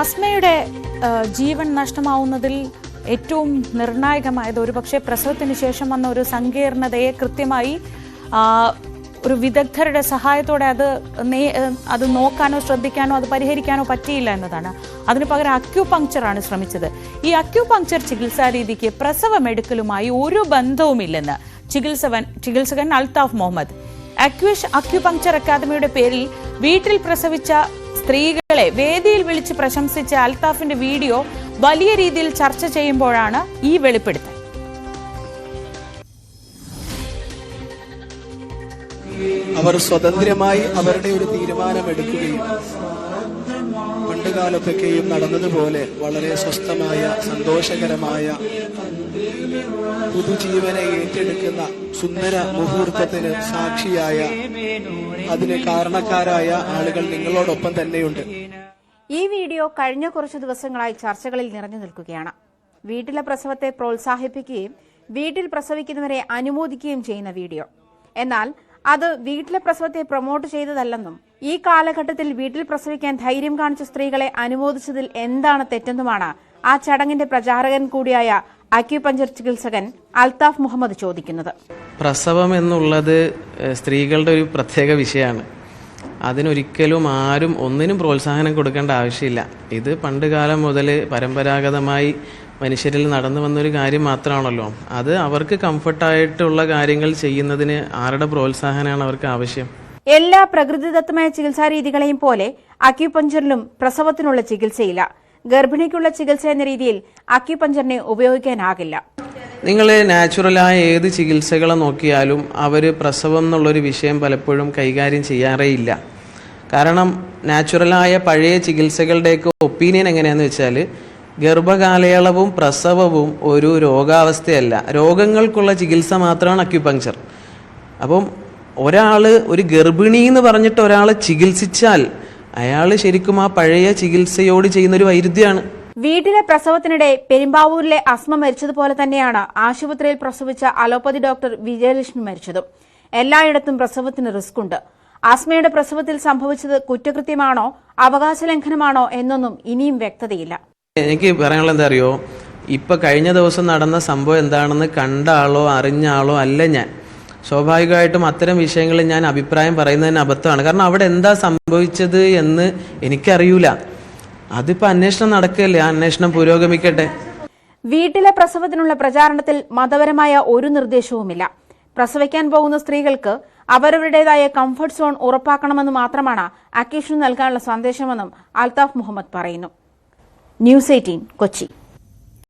അസ്മയുടെ ജീവൻ നഷ്ടമാവുന്നതിൽ ഏറ്റവും നിർണായകമായത് ഒരുപക്ഷെ പ്രസവത്തിന് ശേഷം വന്ന ഒരു സങ്കീർണതയെ കൃത്യമായി ഒരു വിദഗ്ധരുടെ സഹായത്തോടെ അത് അത് നോക്കാനോ ശ്രദ്ധിക്കാനോ അത് പരിഹരിക്കാനോ പറ്റിയില്ല എന്നതാണ്. അതിനു പകരം അക്യൂപങ്ക്ചറാണ് ശ്രമിച്ചത്. ഈ അക്യൂപങ്ക്ചർ ചികിത്സാ രീതിക്ക് പ്രസവമെടുക്കലുമായി ഒരു ബന്ധവുമില്ലെന്ന് ചികിത്സവൻ ചികിത്സകൻ അൽതാഫ് മുഹമ്മദ്. അക്യുഷ് അക്യുപങ്ക്ചർ അക്കാദമിയുടെ പേരിൽ വീട്ടിൽ പ്രസവിച്ച സ്ത്രീകളെ വേദിയിൽ വിളിച്ച് പ്രശംസിച്ച അൽത്താഫിന്റെ വീഡിയോ വലിയ രീതിയിൽ ചർച്ച ചെയ്യുമ്പോഴാണ് ഈ വെളിപ്പെടുത്തൽ. അവർ സ്വതന്ത്രമായി അവരുടെ ഒരു തീരുമാനമെടുക്കുകയും പണ്ടുകാലത്തൊക്കെയും നടന്നതുപോലെ വളരെ സ്വസ്ഥമായ സന്തോഷകരമായ പുതുജീവനെ ഏറ്റെടുക്കുന്ന സുന്ദര മുഹൂർത്തത്തിന് സാക്ഷിയായ അതിന് കാരണക്കാരായ ആളുകൾ നിങ്ങളോടൊപ്പം തന്നെയുണ്ട്. ഈ വീഡിയോ കഴിഞ്ഞ കുറച്ചു ദിവസങ്ങളായി ചർച്ചകളിൽ നിറഞ്ഞു നിൽക്കുകയാണ്. വീട്ടിലെ പ്രസവത്തെ പ്രോത്സാഹിപ്പിക്കുകയും വീട്ടിൽ പ്രസവിക്കുന്നവരെ അനുമോദിക്കുകയും ചെയ്യുന്ന വീഡിയോ. എന്നാൽ അത് വീട്ടിലെ പ്രസവത്തെ പ്രൊമോട്ട് ചെയ്തതല്ലെന്നും ഈ കാലഘട്ടത്തിൽ വീട്ടിൽ പ്രസവിക്കാൻ ധൈര്യം കാണിച്ച സ്ത്രീകളെ അനുമോദിച്ചതിൽ എന്താണ് തെറ്റെന്നുമാണ് ആ ചടങ്ങിന്റെ പ്രചാരകൻ കൂടിയായ അക്യുപഞ്ചർ ചികിത്സകൻ അൽതാഫ് മുഹമ്മദ് ചോദിക്കുന്നത്. പ്രസവം എന്നുള്ളത് സ്ത്രീകളുടെ ഒരു പ്രത്യേക വിഷയമാണ്. അതിനൊരിക്കലും ആരും ഒന്നിനും പ്രോത്സാഹനം കൊടുക്കേണ്ട ആവശ്യമില്ല. ഇത് പണ്ട് കാലം മുതൽ പരമ്പരാഗതമായി മനുഷ്യരിൽ നടന്നു വന്നൊരു കാര്യം മാത്രമാണല്ലോ. അത് അവർക്ക് കംഫർട്ടായിട്ടുള്ള കാര്യങ്ങൾ ചെയ്യുന്നതിന് ആരുടെ പ്രോത്സാഹനമാണ് അവർക്ക് ആവശ്യം? എല്ലാ പ്രകൃതിദത്തമായ ചികിത്സാ രീതികളെയും പോലെ അക്യുപഞ്ചറിലും പ്രസവത്തിനുള്ള ചികിത്സയില്ല. ഗർഭിണിക്കുള്ള ചികിത്സ എന്ന രീതിയിൽ അക്യുപഞ്ചറിനെ ഉപയോഗിക്കാനാകില്ല. നിങ്ങൾ നാച്ചുറലായ ഏത് ചികിത്സകളെ നോക്കിയാലും അവർ പ്രസവം എന്നുള്ളൊരു വിഷയം പലപ്പോഴും കൈകാര്യം ചെയ്യാറേ ഇല്ല. കാരണം നാച്ചുറലായ പഴയ ചികിത്സകളുടെയൊക്കെ ഒപ്പീനിയൻ എങ്ങനെയാന്ന് വെച്ചാൽ ഗർഭകാലയളവും പ്രസവവും ഒരു രോഗാവസ്ഥയല്ല. രോഗങ്ങൾക്കുള്ള ചികിത്സ മാത്രമാണ് അക്യുപങ്ചർ അപ്പം ഒരാൾ ഒരു ഗർഭിണി എന്ന് പറഞ്ഞിട്ട് ഒരാളെ ചികിത്സിച്ചാൽ അയാൾ ശരിക്കും ആ പഴയ ചികിത്സയോട് ചെയ്യുന്ന ഒരു വൈരുദ്ധ്യമാണ് വീട്ടിലെ പ്രസവത്തിനിടെ പെരുമ്പാവൂരിലെ അസ്മ മരിച്ചതുപോലെ തന്നെയാണ് ആശുപത്രിയിൽ പ്രസവിച്ച അലോപ്പതി ഡോക്ടർ വിജയലക്ഷ്മി മരിച്ചതും. എല്ലായിടത്തും പ്രസവത്തിന് റിസ്ക് ഉണ്ട്. ആസ്മയുടെ പ്രസവത്തിൽ സംഭവിച്ചത് കുറ്റകൃത്യമാണോ അവകാശ ലംഘനമാണോ എന്നൊന്നും ഇനിയും വ്യക്തതയില്ല. എനിക്ക് പറയാനുള്ള എന്താ അറിയോ? ഇപ്പൊ കഴിഞ്ഞ ദിവസം നടന്ന സംഭവം എന്താണെന്ന് കണ്ട ആളോ അറിഞ്ഞ ആളോ അല്ല ഞാൻ. സ്വാഭാവികമായിട്ടും അത്തരം വിഷയങ്ങളിൽ ഞാൻ അഭിപ്രായം പറയുന്നതിന് അബദ്ധമാണ്. കാരണം അവിടെ എന്താ സംഭവിച്ചത് എന്ന് എനിക്കറിയൂല. അതിപ്പോ അന്വേഷണം നടക്കല്ലേ? ആ അന്വേഷണം പുരോഗമിക്കട്ടെ? വീട്ടിലെ പ്രസവത്തിനുള്ള പ്രചാരണത്തിൽ മതപരമായ ഒരു നിർദ്ദേശവുമില്ല. പ്രസവിക്കാൻ പോകുന്ന സ്ത്രീകൾക്ക് അവരവരുടേതായ കംഫർട്ട് സോൺ ഉറപ്പാക്കണമെന്ന് മാത്രമാണ് അക്കേഷൻ നൽകാനുള്ള സന്ദേശമെന്നും അൽതാഫ് മുഹമ്മദ് പറയുന്നു. News eighteen Kochi.